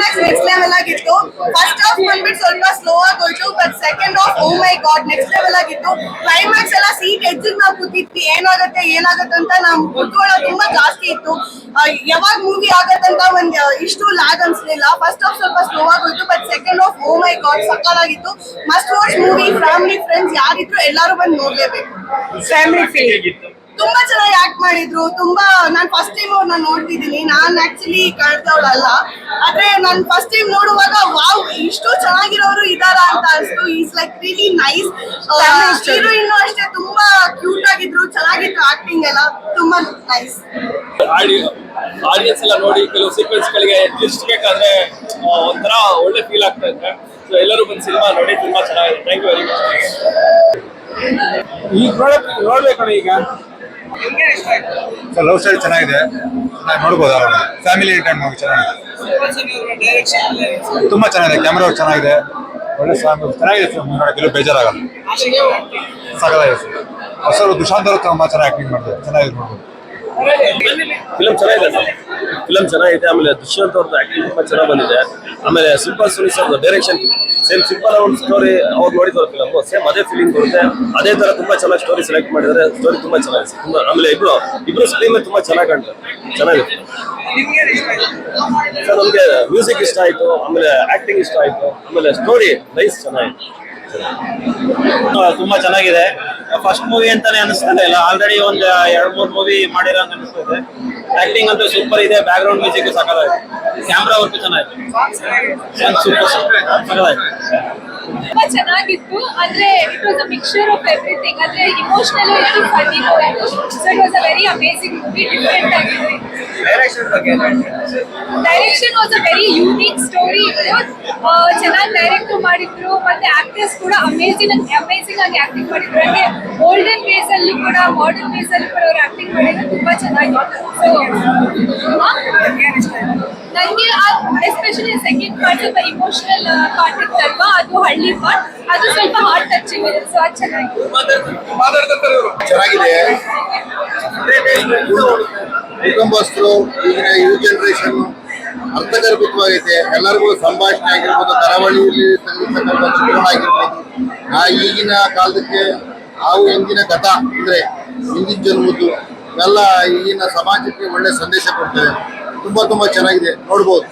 Climax next level ಆಗಿತ್ತು. First half ಬಂದ್ಬಿಟ್ಟು ಸ್ವಲ್ಪ ಸ್ಲೋ ಆಗಿ ಹೋಯ್ತು but second half oh my god next level ಆಗಿತ್ತು. ಕ್ಲೈಮ್ಯಾಕ್ಸ್ ಎಲ್ಲ ಸೀಟ್ ಎಜ್ಜಿಗೆ ನಾವು ಕೂತಿದ್ವಿ. ಏನಾಗುತ್ತೆ ಏನಾಗುತ್ತೆ ಅಂತ ನಮ್ ಕುತ್ಕೊಳ್ಳೋದು ತುಂಬಾ ಜಾಸ್ತಿ ಇತ್ತು. ಯಾವಾಗ ಮೂವಿ ಆಗತ್ತಂತ ಒಂದ್ ಇಷ್ಟು ಲ್ಯಾಗ್ ಅನ್ಸ್ಲಿಲ್ಲ. ಫಸ್ಟ್ ಹಾಫ್ ಸ್ವಲ್ಪ ಸ್ಲೋ ಆಗಿ ಹೋಯ್ತು but second half oh my god ಸಕ್ಕಲಾಗಿತ್ತು. Must watch movie family friends ಯಾರಿದ್ರು ಎಲ್ಲರೂ ಬಂದು ನೋಡ್ಲೇಬೇಕು. ಫ್ಯಾಮಿಲಿ ಫೀಲ್ ತುಂಬಾ ಚೆನ್ನಾಗಿ ಆಕ್ಟ್ ಮಾಡಿದ್ರು. ತುಂಬಾ ನಾನ್ ಫಸ್ಟ್ ಟೈಮ್ ಅವ್ರನ್ನ ನೋಡ್ತಿದ್ದೀನಿ. ನಾನ್ ಆಕ್ಚುಲಿ ಕಳ್ದವಳಲ್ಲ. ಆದ್ರೆ ನಾನು ಫಸ್ಟ್ ಟೈಮ್ ನೋಡುವಾಗ ವಾವ್ ಇಷ್ಟು ಚೆನ್ನಾಗಿರೋರು ಇದಾರ ಅಂತ ಅನ್ಸ್ತು. Is like really nice heroine ಅಷ್ಟೇ ತುಂಬಾ ಕ್ಯೂಟ್ ಆಗಿದ್ರು. ಚೆನ್ನಾಗಿತ್ತು ಆಕ್ಟಿಂಗ್ ಎಲ್ಲ. ತುಂಬಾ ನೈಸ್ ಆಡಿಯನ್ಸ್ ಎಲ್ಲ ನೋಡಿ ಕೆಲವು ಸೀಕ್ವೆನ್ಸ್ ಗಳಿಗೆ ಟ್ವಿಸ್ಟ್ ಬೇಕಾದ್ರೆ ಒಂಥರ ಒಳ್ಳೆ ಫೀಲ್ ಆಗ್ತಾ ಇದೆ ಸೊ ಎಲ್ಲರೂ ಬಂದು ಸಿನಿಮಾ ನೋಡಿ ತುಂಬಾ ಚೆನ್ನಾಗಿದೆ. ಥ್ಯಾಂಕ್ ಯು ವೆರಿ ಮಚ್ ಈ ಪ್ರಾಡಕ್ಟ್ ನೋಡ್ಬೇಕು ಈಗ. ಲವ್ ಸ್ಟೋರಿ ಚೆನ್ನಾಗಿದೆ. ನಾವು ನೋಡ್ಬೋದು ಆರಾಮ ಫ್ಯಾಮಿಲಿ ಟೈಮ್ ಹೋಗಿ ಚೆನ್ನಾಗಿದೆ. ತುಂಬಾ ಚೆನ್ನಾಗಿದೆ. ಕ್ಯಾಮ್ರಾ ವರ್ಕ್ ಚೆನ್ನಾಗಿದೆ. ಒಳ್ಳೆ ಸಾಂಗ್ ಚೆನ್ನಾಗಿದೆ ಸರ್ ನೋಡಕ್ಕೆ ಬೇಜಾರಾಗಲ್ಲ. ಬೇಜಾರಾಗಲ್ಲ ಸರ್ ಸರ್ ದುಶಾಂತ್ ಅವರು ತುಂಬಾ ಚೆನ್ನಾಗಿ ಆಕ್ಟಿಂಗ್ ಮಾಡಿದೆ ಚೆನ್ನಾಗಿದೆ ನೋಡ್ಬೋದು. ಫಿಲಮ್ ಚೆನ್ನಾಗಿದೆ ಫಿಲಮ್ ಚೆನ್ನಾಗಿದೆ ಆಮೇಲೆ ದುಷ್ಯಂತ್ ಅವ್ರದ್ದು ಆಕ್ಟಿಂಗ್ ತುಂಬಾ ಚೆನ್ನಾಗಿ ಬಂದಿದೆ. ಆಮೇಲೆ ಸಿಂಪಲ್ ಸುನೀಸ್ ಅವ್ರದ್ದು ಡೈರೆಕ್ಷನ್ ಸೇಮ್ ಸಿಂಪಲ್ ಅವ್ರ ಸ್ಟೋರಿ ಅವ್ರು ನೋಡಿದ್ರು ಫಿಲಮ್ ಸೇಮ್ ಅದೇ ಫೀಲಿಂಗ್ ಬರುತ್ತೆ. ಅದೇ ತರ ತುಂಬಾ ಚೆನ್ನಾಗಿ ಸ್ಟೋರಿ ಸೆಲೆಕ್ಟ್ ಮಾಡಿದ್ರೆ ಸ್ಟೋರಿ ತುಂಬಾ ಚೆನ್ನಾಗಿದೆ ತುಂಬಾ ಆಮೇಲೆ ಇಬ್ರು ಇಬ್ರು ಸ್ಕ್ರೀನ್ ತುಂಬಾ ಚೆನ್ನಾಗಿ ಕಾಣ್ತಾರೆ. ಚೆನ್ನಾಗಿದೆ ಸರ್, ನಮಗೆ ಮ್ಯೂಸಿಕ್ ಇಷ್ಟ ಆಯ್ತು. ಆಮೇಲೆ ಆಕ್ಟಿಂಗ್ ಇಷ್ಟ ಆಯ್ತು. ಆಮೇಲೆ ಸ್ಟೋರಿ ನೈಸ್ ಚೆನ್ನಾಗಿತ್ತು ತುಂಬಾ ಚೆನ್ನಾಗಿದೆ. ಫಸ್ಟ್ ಮೂವಿ ಅಂತಾನೆ ಅನಿಸ್ತಾ ಇಲ್ಲ. ಆಲ್ರೆಡಿ ಒಂದು, ಎರಡ್, ಮೂರ್ ಮೂವಿ ಮಾಡಿರೋಂಗ್ ಅನಿಸ್ತದೆ ಆಕ್ಟಿಂಗ್ ಅಂತೂ ಸೂಪರ್ ಇದೆ ಬ್ಯಾಕ್ ಗ್ರೌಂಡ್ ಮ್ಯೂಸಿಕ್ ಸಕ್ಕದಾಗಿದೆ ಕ್ಯಾಮ್ರಾ ವರ್ಕ್ ಚೆನ್ನಾಗಿದೆ. ಸೂಪರ್ ತುಂಬಾ ಚೆನ್ನಾಗಿತ್ತು. ಅಂದ್ರೆ it was a mixture of everything ಅಂದ್ರೆ ಇಮೋಷನಲ್ ಇತ್ತು ಫನ್ನಿಗೂ so it was a very amazing movie different ಆಗಿದೆ. Direction was a very unique story ಚೆನ್ನಾಗಿ ಡೈರೆಕ್ಟ್ ಮಾಡಿದ್ರು ಮತ್ತೆ ಆಕ್ಟರ್ಸ್ ಕೂಡ ಅಮೇಜಿಂಗ್ ಅಮೇಸಿಂಗ್ ಆಗಿ ಆಕ್ಟಿಂಗ್ ಮಾಡಿದ್ರು. ಅಂದ್ರೆ ಓಲ್ಡನ್ ವೇಸ್ ಅಲ್ಲೂ ಕೂಡ ಮಾಡರ್ನ್ ವೇಸ್ ಅಲ್ಲೂ ಕೂಡ ಅವ್ರು ಆಕ್ಟಿಂಗ್ ಮಾಡಿದ್ರು ತುಂಬಾ ಚೆನ್ನಾಗಿತ್ತು. ಸೊ ನನಗೆ ಎಸ್ಪೆಷಲಿ ಸೆಕೆಂಡ್ ಪಾರ್ಟ್ ಸ್ವಲ್ಪ ಇಮೋಷನಲ್ ಪಾರ್ಟ್ ಇತ್ತಲ್ವಾ? ಅದು ಹಳ್ಳಿ ಪಾರ್ಟ್ ಅದು ಸ್ವಲ್ಪ ಹಾರ್ಟ್ ಟಚಿಂಗ್ ಇದೆ. ಸೊ ಅದು ಚೆನ್ನಾಗಿತ್ತು. ಚೆನ್ನಾಗಿದೆ. ಕುಟುಂಬಸ್ಥರು ಈಗಿನ ಯುವ ಜನರೇಷನ್ ಅರ್ಥಗರ್ಭಿತವಾಗೈತೆ ಎಲ್ಲರಿಗೂ ಸಂಭಾಷಣೆ ಆಗಿರ್ಬೋದು, ಕರಾವಳಿಯಲ್ಲಿ ಚಿತ್ರಣ ಆಗಿರ್ಬೋದು. ಆ ಈಗಿನ ಕಾಲಕ್ಕೆ ಹಾವು ಹಿಂದಿನ ಕಥಾ ಅಂದ್ರೆ ಹಿಂದಿನ ಜನ್ಮದ್ದು ಎಲ್ಲ ಈಗಿನ ಸಮಾಜಕ್ಕೆ ಒಳ್ಳೆ ಸಂದೇಶ ಕೊಡ್ತೇವೆ ತುಂಬಾ ತುಂಬ ಚೆನ್ನಾಗಿದೆ. ನೋಡ್ಬೋದು.